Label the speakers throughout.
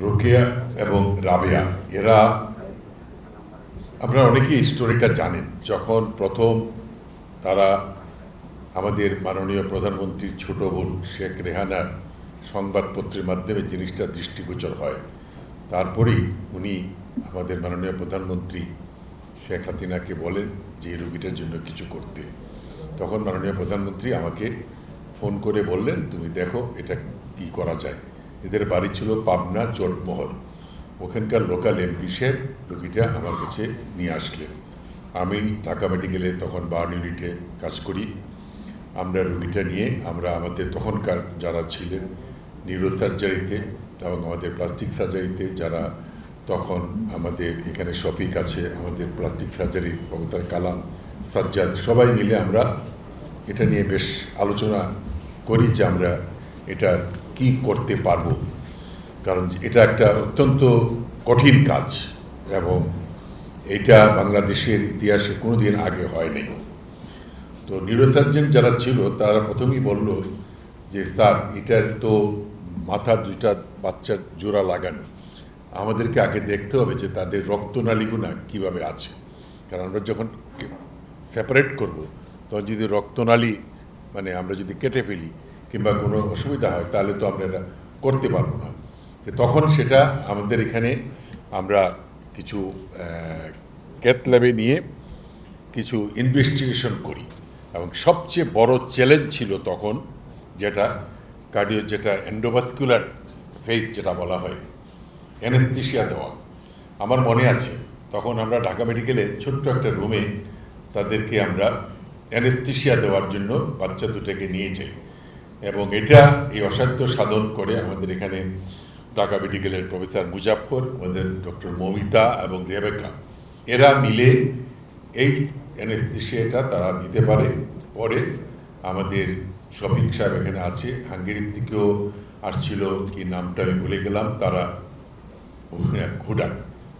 Speaker 1: রোকেয়া এবং রাবেয়া। এরা, আপনারা অনেকেই স্টোরিটা জানেন, যখন প্রথম তারা আমাদের মাননীয় প্রধানমন্ত্রীর ছোট বোন শেখ রেহানার সংবাদপত্রের মাধ্যমে জিনিসটা দৃষ্টিগোচর হয়। তারপরেই উনি আমাদের মাননীয় প্রধানমন্ত্রী শেখ হাসিনাকে বলেন যে রোগীটার জন্য কিছু করতে। তখন মাননীয় প্রধানমন্ত্রী আমাকে ফোন করে বললেন, তুমি দেখো এটা কি করা যায়। এদের বাড়ি ছিল পাবনা চোটমহল ওখানকার লোকাল এমপি সাহেব রোগীটা আমার কাছে নিয়ে আসলেন। আমি ঢাকা মেডিকেলে তখন বার্ন ইউনিটে কাজ করি। আমরা রোগীটা নিয়ে আমরা আমাদের তখনকার যারা ছিলেন নিউরো সার্জারিতে এবং আমাদের প্লাস্টিক সার্জারিতে যারা তখন আমাদের এখানে শফিক আছে, আমাদের প্লাস্টিক সার্জারি বগতার কালাম, সাজ্জাদ, সবাই মিলে আমরা এটা নিয়ে বেশ আলোচনা করি যে আমরা এটা কি করতে পারব? কারণ এটা একটা অত্যন্ত কঠিন কাজ এবং এটা বাংলাদেশের ইতিহাসে কোনোদিন আগে হয়নি। তো নিউরোসার্জন যারা ছিল, তারা প্রথমেই বলল যে, স্যার, এটার তো মাথা দুইটা বাচ্চার জোড়া লাগানো। আমাদেরকে আগে দেখতে হবে যে, তাদের রক্তনালীগুনা কীভাবে আছে। কারণ আমরা যখন সেপারেট করব, তখন যদি রক্তনালী মানে আমরা যদি কেটে ফেলি কিংবা কোনো অসুবিধা হয়, তাহলে তো আমরা করতে পারব না। তখন সেটা আমাদের এখানে আমরা কিছু ক্যাথ ল্যাবে নিয়ে কিছু ইনভেস্টিগেশন করি। এবং সবচেয়ে বড় চ্যালেঞ্জ ছিল তখন যেটা কার্ডিও যেটা অ্যান্ডোভাস্কুলার ফেজ যেটা বলা হয় অ্যানেস্থিসিয়া দেওয়া। আমার মনে আছে, তখন আমরা ঢাকা মেডিকেলে ছোট্ট একটা রুমে তাদেরকে আমরা অ্যানেস্থিসিয়া দেওয়ার জন্য বাচ্চা দুটাকে নিয়ে যাই। এবং এটা এই অসাধ্য সাধন করে আমাদের এখানে ঢাকা মেডিকেলের প্রফেসর মুজাফর আমাদের ডক্টর মমিতা এবং রেবেকা। এরা মিলে এই অ্যানেস্থিসিয়াটা তারা দিতে পারে। পরে আমাদের শফিক সাহেব এখানে আছে। হাঙ্গেরির থেকেও আসছিল কি নামটা আমি ভুলে গেলাম। তারা হুডা।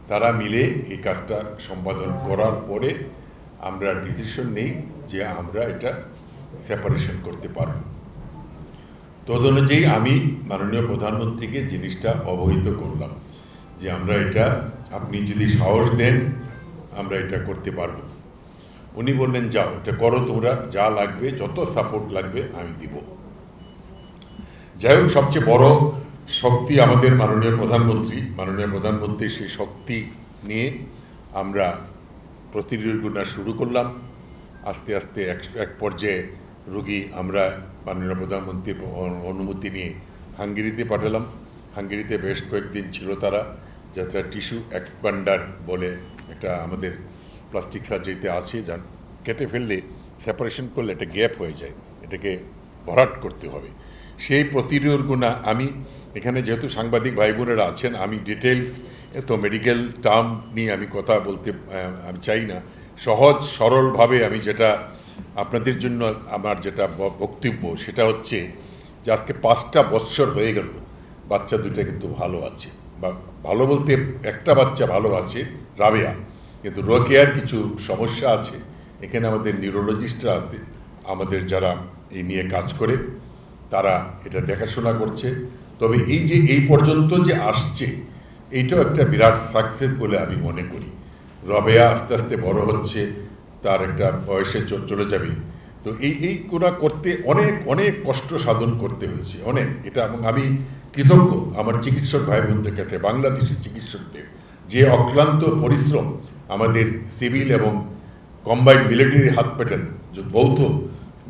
Speaker 1: তারা মিলে এই কাজটা সম্পাদন করার পরে আমরা ডিসিশন নেই যে আমরা এটা সেপারেশন করতে পারব। তদ অনুযায়ী আমি মাননীয় প্রধানমন্ত্রীকে জিনিসটা অবহিত করলাম যে আমরা এটা, আপনি যদি সাহস দেন, আমরা এটা করতে পারব। উনি বললেন, যাও, এটা করো তোমরা, যা লাগবে, যত সাপোর্ট লাগবে, আমি দিব। যাই হোক, সবচেয়ে বড় শক্তি আমাদের মাননীয় প্রধানমন্ত্রী মাননীয় প্রধানমন্ত্রী সেই শক্তি নিয়ে আমরা প্রতিযোগিতা শুরু করলাম। আস্তে আস্তে এক এক পর্যায়ে রুগী আমরা মাননীয় প্রধানমন্ত্রীর অনুমতি নিয়ে হাঙ্গেরিতে পাঠালাম। হাঙ্গেরিতে বেশ কয়েকদিন ছিল তারা। যাত্রা টিস্যু এক্সপান্ডার বলে একটা আমাদের প্লাস্টিক সার্জারিতে আছে, যান, কেটে ফেললে সেপারেশন করলে একটা গ্যাপ হয়ে যায়। এটাকে ভরাট করতে হবে। সেই প্রতিরোধ গুণা আমি, এখানে যেহেতু সাংবাদিক ভাই বোনেরা আছেন, আমি ডিটেলস এত মেডিকেল টার্ম নিয়ে আমি কথা বলতে আমি চাই না। সহজ, সরলভাবে আমি যেটা আপনাদের জন্য আমার যেটা বক্তব্য, সেটা হচ্ছে যে আজকে পাঁচটা বৎসর হয়ে গেল, বাচ্চা দুইটা কিন্তু ভালো আছে। বা, ভালো বলতে একটা বাচ্চা ভালো আছে, রাবেয়া। কিন্তু রোকেয়ার কিছু সমস্যা আছে। এখানে আমাদের নিউরোলজিস্টরা আছে, আমাদের যারা এই নিয়ে কাজ করে, তারা এটা দেখাশোনা করছে। তবে এই যে, এই পর্যন্ত যে আসছে, এইটাও একটা বিরাট সাকসেস বলে আমি মনে করি। রবেয়া আস্তে আস্তে বড় হচ্ছে, তার একটা বয়সে চলে যাবে। তো এই এই কোনা করতে অনেক অনেক কষ্ট সাধন করতে হয়েছে, অনেক। এটা এবং আমি কৃতজ্ঞ আমার চিকিৎসক ভাই বোনদের কাছে, বাংলাদেশের চিকিৎসকদের। যে অক্লান্ত পরিশ্রম আমাদের সিভিল এবং কম্বাইন্ড মিলিটারি হসপিটাল বৌদ্ধ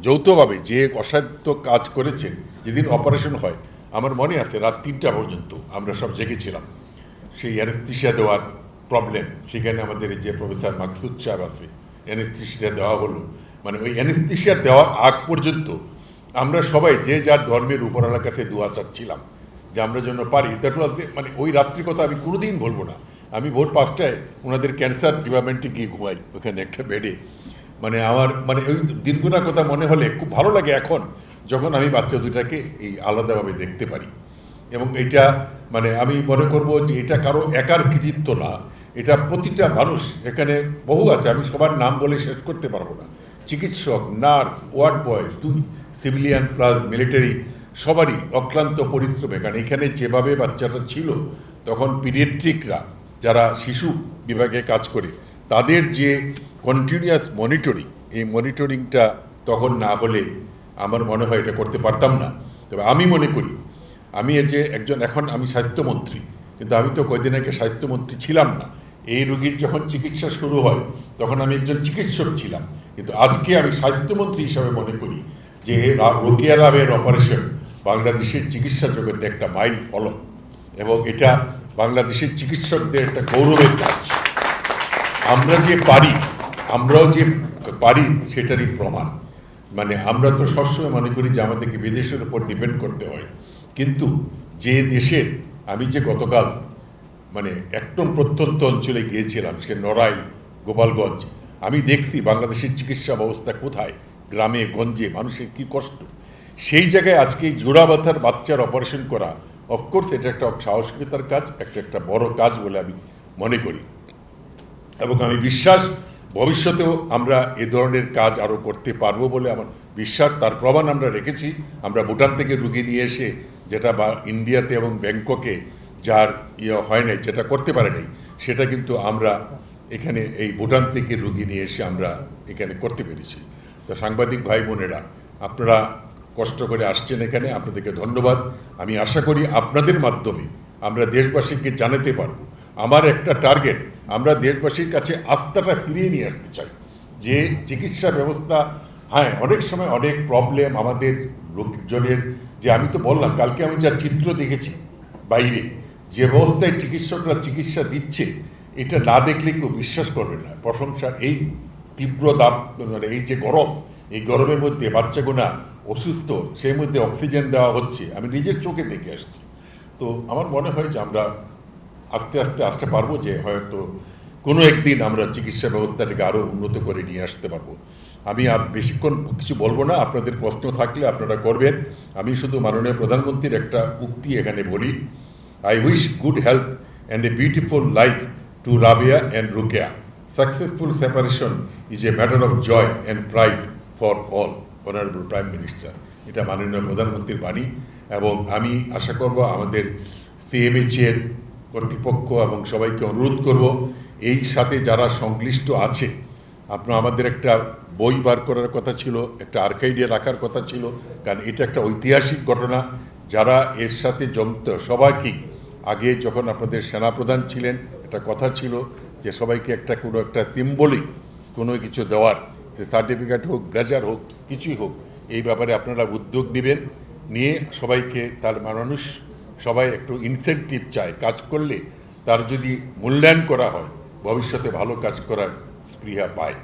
Speaker 1: যৌথভাবে যে অসাধ্য কাজ করেছেন, যেদিন অপারেশন হয়, আমার মনে আছে রাত তিনটা পর্যন্ত আমরা সব জেগেছিলাম। সেই অ্যানেস্থিসিয়া দেওয়ার প্রবলেম সেখানে আমাদের যে প্রফেসর মাকসুদ সাহেব আছে অ্যানেস্থিসিয়া দেওয়া হলো। মানে ওই অ্যানেস্থিসিয়া দেওয়ার আগ পর্যন্ত আমরা সবাই যে যার ধর্মের উপরালার কাছে দোয়া চাচ্ছিলাম যে আমরা জন্য পারি। দ্যাট ওয়াজ মানে ওই রাত্রির কথা আমি কোনোদিন বলব না। আমি ভোর পাঁচটায় ওনাদের ক্যান্সার ডিপার্টমেন্টে গিয়ে ঘুমাই, ওখানে একটা বেডে। মানে আমার মানে ওই দিনগুলোর কথা মনে হলে খুব ভালো লাগে এখন, যখন আমি বাচ্চা দুটাকে এই আলাদাভাবে দেখতে পারি। এবং এটা মানে আমি মনে করব যে এটা কারও একার কৃতিত্ব না। এটা প্রতিটা মানুষ এখানে বহু আছে, আমি সবার নাম বলে শেষ করতে পারব না। চিকিৎসক, নার্স, ওয়ার্ড বয়, দুই, সিভিলিয়ান প্লাস মিলিটারি, সবারই অক্লান্ত পরিশ্রম। এখানে এখানে যেভাবে বাচ্চাটা ছিল, তখন পিডিয়াট্রিকরা যারা শিশু বিভাগে কাজ করে, তাদের যে কন্টিনিউয়াস মনিটরিং এই মনিটরিংটা তখন না হলে আমার মনে হয় এটা করতে পারতাম না। তবে আমি মনে করি, আমি যে একজন, এখন আমি স্বাস্থ্যমন্ত্রী কিন্তু আমি তো কয়দিন আগে স্বাস্থ্যমন্ত্রী ছিলাম না। এই রোগীর যখন চিকিৎসা শুরু হয়, তখন আমি একজন চিকিৎসক ছিলাম। কিন্তু আজকে আমি স্বাস্থ্যমন্ত্রী হিসাবে মনে করি যে রোকেয়া রাবের অপারেশন বাংলাদেশের চিকিৎসা জগতে একটা মাইল ফলক এবং এটা বাংলাদেশের চিকিৎসকদের একটা গৌরবের কাজ। আমরা যে পারি, আমরাও যে পারি সেটারই প্রমাণ। মানে আমরা তো সবসময় মনে করি যে আমাদেরকে বিদেশের উপর ডিপেন্ড করতে হয়। কিন্তু যে দেশের আমি যে গতকাল মানে একদম প্রত্যন্ত অঞ্চলে গিয়েছিলাম, সে নড়াইল, গোপালগঞ্জ, আমি দেখছি বাংলাদেশের চিকিৎসা ব্যবস্থা কোথায়, গ্রামে, গঞ্জে, মানুষের কি কষ্ট। সেই জায়গায় আজকে জোড়া ব্যথার বাচ্চার অপারেশন করা অফকোর্স এটা একটা সাহসিকতার কাজ, একটা একটা বড় কাজ বলে আমি মনে করি। এবং আমি বিশ্বাস, ভবিষ্যতেও আমরা এ ধরনের কাজ আরও করতে পারব বলে আমার বিশ্বাস, তার প্রমাণ আমরা রেখেছি। আমরা ভুটান থেকে রুগী নিয়ে এসে যেটা বা ইন্ডিয়াতে এবং ব্যাংককে যার ইয়ে হয় নাই, যেটা করতে পারে নাই, সেটা কিন্তু আমরা এখানে এই ভুটান থেকে রুগী নিয়ে এসে আমরা এখানে করতে পেরেছি। তো সাংবাদিক ভাই বোনেরা, আপনারা কষ্ট করে আসছেন এখানে, আপনাদেরকে ধন্যবাদ। আমি আশা করি আপনাদের মাধ্যমে আমরা দেশবাসীকে জানাতে পারব। আমার একটা টার্গেট, আমরা দেশবাসীর কাছে আস্থাটা ফিরিয়ে নিয়ে আসতে চাই। যে চিকিৎসা ব্যবস্থা হ্যাঁ অনেক সময় অনেক প্রবলেম আমাদের লোকজনের যে আমি তো বললাম, কালকে আমি যা চিত্র দেখেছি বাইরে, যে অবস্থায় চিকিৎসকরা চিকিৎসা দিচ্ছে, এটা না দেখলে কেউ বিশ্বাস করবে না। প্রশংসা, এই তীব্র দাম মানে এই যে গরম, এই গরমের মধ্যে বাচ্চাগুনা অসুস্থ, সেই মধ্যে অক্সিজেন দেওয়া হচ্ছে, আমি নিজের চোখে দেখে আসছি। তো আমার মনে হয় যে আমরা আস্তে আস্তে আসতে পারব যে হয়তো কোনো একদিন আমরা চিকিৎসা ব্যবস্থাটাকে আরও উন্নত করে নিয়ে আসতে পারব। আমি আর বেশিক্ষণ কিছু বলব না, আপনাদের প্রশ্ন থাকলে আপনারা করবেন। আমি শুধু মাননীয় প্রধানমন্ত্রীর একটা উক্তি এখানে বলি। I wish good health and a beautiful life to Rabia and Rokeya successful separation is a matter of joy and pride for all honourable prime minister এটা মাননীয় প্রধানমন্ত্রীর বাণী এবং আমি আশা করব আমাদের সিএমএইচের কর্তৃপক্ষ এবং সবাইকে অনুরোধ করব, এই সাথে যারা সংশ্লিষ্ট আছে আপনার আমাদের একটা বই বার করার কথা ছিল, একটা আর্কাইডে রাখার কথা ছিল, কারণ এটা একটা ঐতিহাসিক ঘটনা। যারা এর সাথে জমত সবাইকেই আগে যখন আপনাদের সেনাপ্রধান ছিলেন, একটা কথা ছিল যে সবাইকে একটা কোনো একটা সিম্বলিক কোনো কিছু দেওয়ার, যে সার্টিফিকেট হোক ব্যাজার হোক, কিছুই হোক, এই ব্যাপারে আপনারা উদ্যোগ নেবেন। নিয়ে সবাইকে তার মানুষ, সবাই একটু ইনসেন্টিভ চায়। কাজ করলে তার যদি মূল্যায়ন করা হয়, ভবিষ্যতে ভালো কাজ করার Spree her bike